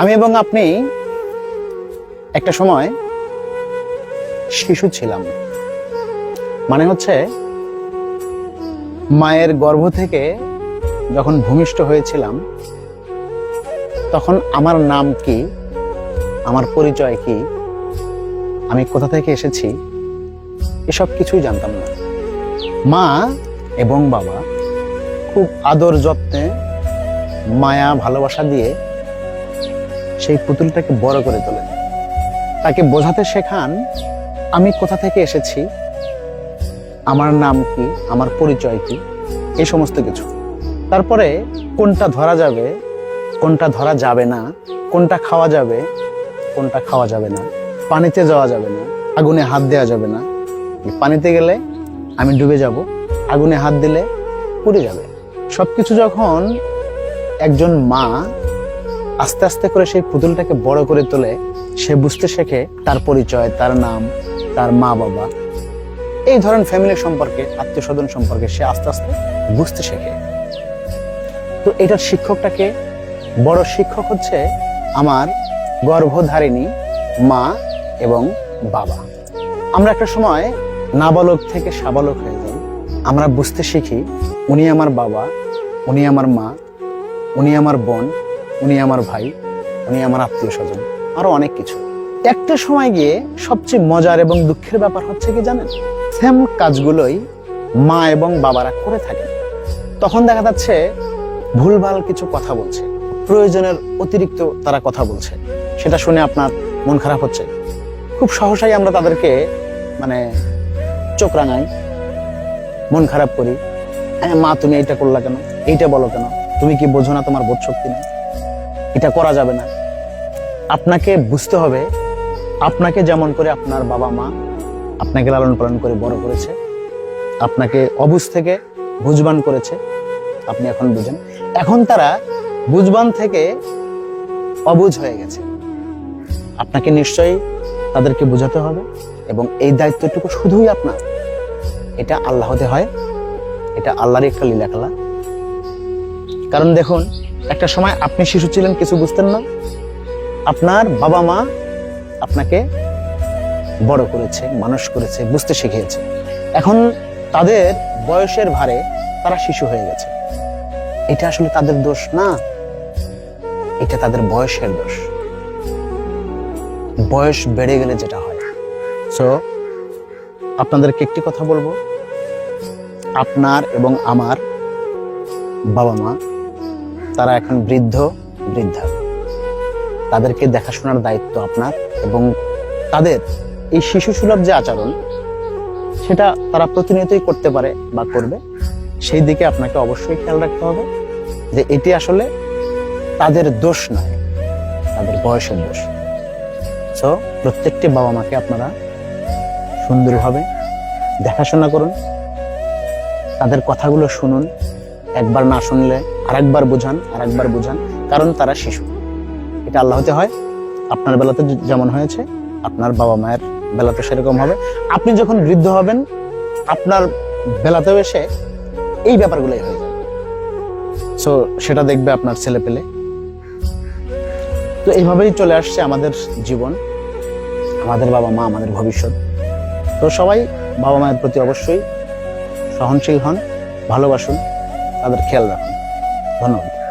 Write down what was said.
আমি এবং আপনি একটা সময় শিশু ছিলাম। মানে হচ্ছে মায়ের গর্ভ থেকে যখন ভূমিষ্ঠ হয়েছিলাম, তখন আমার নাম কি, আমার পরিচয় কি, আমি কোথা থেকে এসেছি, এসব কিছুই জানতাম না। মা এবং বাবা খুব আদর যত্নে মায়া ভালোবাসা দিয়ে সেই পুতুলটাকে বড় করে তোলেন তাকে বোঝাতে শেখান, আমি কোথা থেকে এসেছি? আমার নাম কি? আমার পরিচয় কি? এই সমস্ত কিছু। তারপরে কোনটা ধরা যাবে, কোনটা ধরা যাবে না, কোনটা খাওয়া যাবে, কোনটা খাওয়া যাবে না, পানিতে যাওয়া যাবে না, আগুনে হাত দেওয়া যাবে না। পানিতে গেলে আমি ডুবে যাব, আগুনে হাত দিলে পুড়ে যাবে। সবকিছু যখন একজন মা আস্তে আস্তে করে সেই পুতুলটাকে বড় করে তোলে। সে বুঝতে শেখে তার পরিচয়, তার নাম, তার মা বাবা। এই ধরেন ফ্যামিলি সম্পর্কে আত্মীয় স্বজন সম্পর্কে সে আস্তে আস্তে বুঝতে শেখে। তো এটার শিক্ষকটাকে বড় শিক্ষক হচ্ছে আমার গর্ভধারিণী মা এবং বাবা। আমরা একটা সময় নাবালক থেকে সাবালক হয়ে যাই। আমরা বুঝতে শিখি, উনি আমার বাবা, উনি আমার মা, উনি আমার বোন উনি আমার ভাই, উনি আমার আত্মীয় স্বজন আরও অনেক কিছু। একটা সময় গিয়ে সবচেয়ে মজার এবং দুঃখের ব্যাপার হচ্ছে কি জানেন? সেম কাজগুলোই মা এবং বাবারা করে থাকেন। তখন দেখা যাচ্ছে ভুলভাল কিছু কথা বলছে। প্রয়োজনের অতিরিক্ত তারা কথা বলছে। সেটা শুনে আপনার মন খারাপ হচ্ছে। খুব সহসাই আমরা তাদেরকে মানে চোখ রাঙাই, মন খারাপ করি। হ্যাঁ মা, তুমি এইটা করলা কেন? এইটা বলো কেন? তুমি কি বোঝো না তোমার বোধ শক্তি নেই? এটা করা যাবে না। আপনাকে বুঝতে হবে, আপনাকে যেমন করে আপনার বাবা মা আপনাকে লালন পালন করে বড় করেছে, আপনাকে অবুজ থেকে বুঝবান করেছে, আপনি এখন বুঝেন। এখন তারা বুঝবান থেকে অবুজ হয়ে গেছে। আপনাকে নিশ্চয়ই তাদেরকে বোঝাতে হবে এবং এই দায়িত্বটুকু শুধুই আপনার। এটা আল্লাহতে হয়, এটা আল্লাহরই একটা লীলা খেলা কারণ দেখুন একটা সময় আপনি শিশু ছিলেন, কিছু বুঝতেন না? আপনার বাবা মা আপনাকে বড় করেছে, মানুষ করেছে, বুঝতে শিখিয়েছে। এখন তাদের বয়সের ভারে তারা শিশু হয়ে গেছে। এটা আসলে তাদের দোষ না? এটা তাদের বয়সের দোষ। বয়স বেড়ে গেলে যেটা হয়। সো আপনাদেরকে একটি কথা বলব। আপনার এবং আমার বাবা মা তারা এখন বৃদ্ধ, বৃদ্ধা। তাদেরকে দেখাশোনার দায়িত্ব আপনার এবং তাদের এই শিশু সুলভ যে আচরণ, সেটা তারা প্রতিনিয়তই করতে পারে বা করবে, সেই দিকে আপনাকে অবশ্যই খেয়াল রাখতে হবে যে এটি আসলে তাদের দোষ নয়, তাদের বয়সের দোষ। সো প্রত্যেকটি বাবা মাকে আপনারা সুন্দরভাবে দেখাশোনা করুন, তাদের কথাগুলো শুনুন একবার না শুনলে আরেকবার বোঝান আরেকবার বোঝান, কারণ তারা শিশু। এটা আল্লাহতে হয়, আপনার বেলাতে যেমন হয়েছে, আপনার বাবা মায়ের বেলাতে সেরকম হবে। আপনি যখন বৃদ্ধ হবেন, আপনার বেলাতেও এসে এই ব্যাপারগুলোই হয়ে যাবে। সো সেটা দেখবে আপনার ছেলে পেলে। তো এইভাবেই চলে আসছে আমাদের জীবন, আমাদের বাবা মা, আমাদের ভবিষ্যৎ। তো সবাই বাবা মায়ের প্রতি অবশ্যই সহনশীল হন, ভালোবাসুন। তাদের খেয়াল রাখুন। ধন্যবাদ।